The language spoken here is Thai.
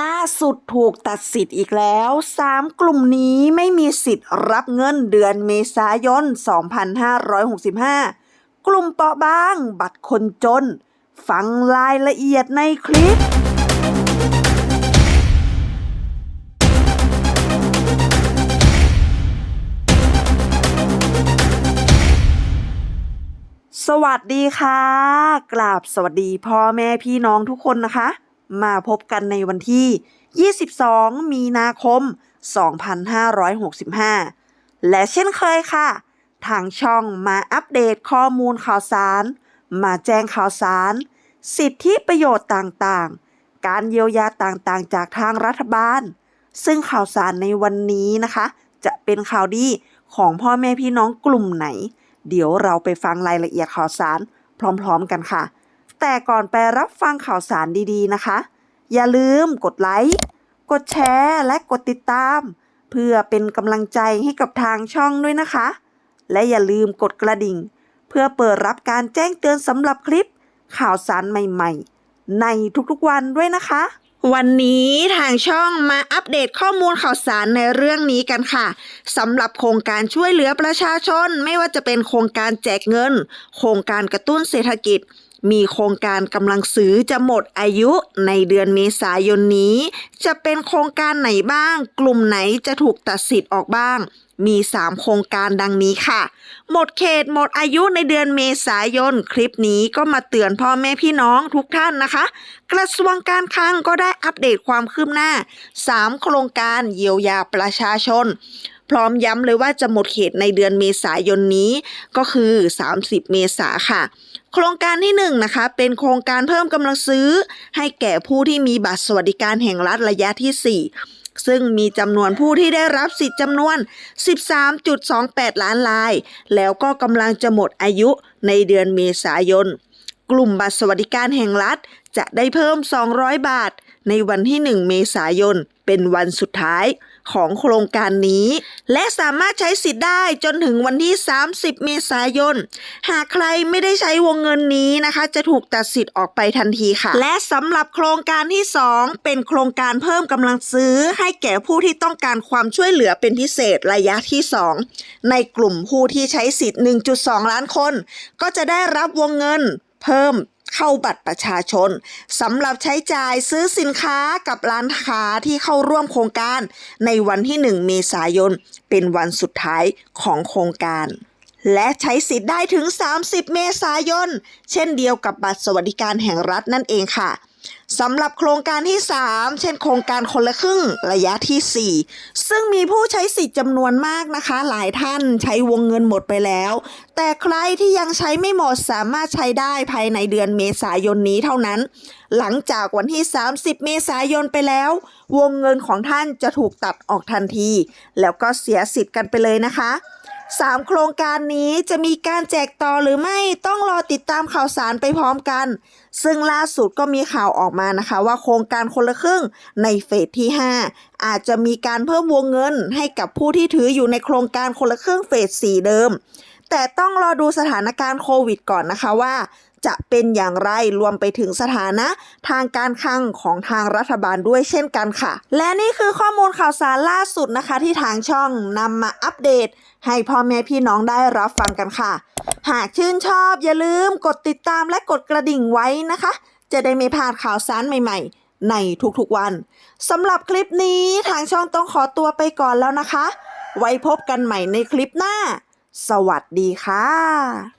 ล่าสุดถูกตัดสิทธิ์อีกแล้ว 3 กลุ่มนี้ไม่มีสิทธิ์รับเงินเดือนเมษายน 2565 กลุ่มเปราะบาง บัตรคนจน ฟังรายละเอียดในคลิป สวัสดีค่ะ กราบสวัสดีพ่อแม่พี่น้องทุกคนนะคะ มาพบกันในวันที่ 22 มีนาคม 2565 และเช่นเคยค่ะ ทางช่องมาอัปเดตข้อมูลข่าวสาร มาแจ้งข่าวสาร สิทธิประโยชน์ต่างๆ การเยียวยาต่างๆ จากทางรัฐบาล ซึ่งข่าวสารในวันนี้นะคะ จะเป็นข่าวดีของพ่อแม่พี่น้องกลุ่มไหน เดี๋ยวเราไปฟังรายละเอียดข่าวสารพร้อม ๆ กันค่ะ แต่ก่อนไปรับฟังข่าวสารดีๆนะคะ อย่าลืมกดไลค์ กดแชร์ และกดติดตาม เพื่อเป็นกำลังใจให้กับทางช่องด้วยนะคะ และอย่าลืมกดกระดิ่ง เพื่อเปิดรับการแจ้งเตือนสำหรับคลิปข่าวสารใหม่ๆ ในทุกๆวันด้วยนะคะ วันนี้ทางช่องมาอัปเดตข้อมูลข่าวสารในเรื่องนี้กันค่ะสำหรับโครงการช่วยเหลือประชาชน ไม่ว่าจะเป็นโครงการแจกเงิน โครงการกระตุ้นเศรษฐกิจมีโครงการกำลังซื้อจะหมดอายุในเดือนเมษายนนี้ จะเป็นโครงการไหนบ้าง กลุ่มไหนจะถูกตัดสิทธิ์ออกบ้าง มี 3 โครงการดังนี้ค่ะ หมดเขตหมดอายุในเดือนเมษายน คลิปนี้ก็มาเตือนพ่อแม่พี่น้องทุกท่านนะคะ กระทรวงการคลังก็ได้อัปเดตความคืบหน้า 3 โครงการเยียวยาประชาชน พร้อมย้ำเลยว่าจะหมดเขตในเดือนเมษายนนี้ก็คือ 30 เมษาค่ะ โครงการที่1นงนะคะเป็นโครงการเพิ่มกำลังซื้อ ให้แก่ผู้ที่มีบัตรสวัสดิการแห่งรัฐระยะที่ 4ซึ่งมีจำนวนผู้ที่ได้รับสิทธิ์จำนวน 13.28 ล้านราย แล้วก็กำลังจะหมดอายุในเดือนเมษายน กลุ่มบัตรสวัสดิการแห่งรัฐ จะได้เพิ่ม 200 บาท ในวันที่ 1 เมษายน เป็นวันสุดท้าย ของโครงการนี้ และสามารถใช้สิทธิ์ได้จนถึงวันที่ 30 เมษายน หากใครไม่ได้ใช้วงเงินนี้นะคะ จะถูกตัดสิทธิ์ออกไปทันทีค่ะ และสำหรับโครงการที่ 2 เป็นโครงการเพิ่มกำลังซื้อ ให้แก่ผู้ที่ต้องการความช่วยเหลือเป็นพิเศษระยะที่ 2 ในกลุ่มผู้ที่ใช้สิทธิ์ 1.2 ล้านคน ก็จะได้รับวงเงินเพิ่ม เข้าบัตรประชาชนสำหรับใช้จ่ายซื้อสินค้ากับร้านค้าที่เข้าร่วมโครงการ ในวันที่ 1 เมษายน เป็นวันสุดท้ายของโครงการและใช้สิทธิ์ได้ถึง 30 เมษายน เช่นเดียวกับบัตรสวัสดิการแห่งรัฐนั่นเองค่ะ สำหรับโครงการที่ 3 เช่น โครงการคนละครึ่งระยะที่ 4 ซึ่งมีผู้ใช้สิทธิ์จำนวนมากนะคะ หลายท่านใช้วงเงินหมดไปแล้ว แต่ใครที่ยังใช้ไม่หมดสามารถใช้ได้ภายในเดือนเมษายนนี้เท่านั้น หลังจากวันที่ 30 เมษายนไปแล้ว วงเงินของท่านจะถูกตัดออกทันที แล้วก็เสียสิทธิ์กันไปเลยนะคะ สามโครงการนี้จะมีการแจกต่อหรือไม่ต้องรอติดตามข่าวสารไปพร้อมกัน ซึ่งล่าสุดก็มีข่าวออกมานะคะว่าโครงการคนละครึ่งในเฟสที่ 5 อาจจะมีการเพิ่มวงเงินให้กับผู้ที่ถืออยู่ในโครงการคนละครึ่งเฟส 4 เดิม แต่ต้องรอดูสถานการณ์โควิดก่อนนะคะว่า จะเป็นอย่างไรรวมไปถึงสถานะ ทางการคลังของทางรัฐบาลด้วยเช่นกันค่ะ และนี่คือข้อมูลข่าวสารล่าสุดนะคะ ที่ทางช่องนำมาอัปเดต ให้พ่อแม่พี่น้องได้รับฟังกันค่ะ หากชื่นชอบอย่าลืมกดติดตามและกดกระดิ่งไว้นะคะ จะได้ไม่พลาดข่าวสารใหม่ ๆในทุกๆวัน สำหรับคลิปนี้ทางช่องต้องขอตัวไปก่อนแล้วนะคะ ไว้พบกันใหม่ในคลิปหน้า สวัสดีค่ะ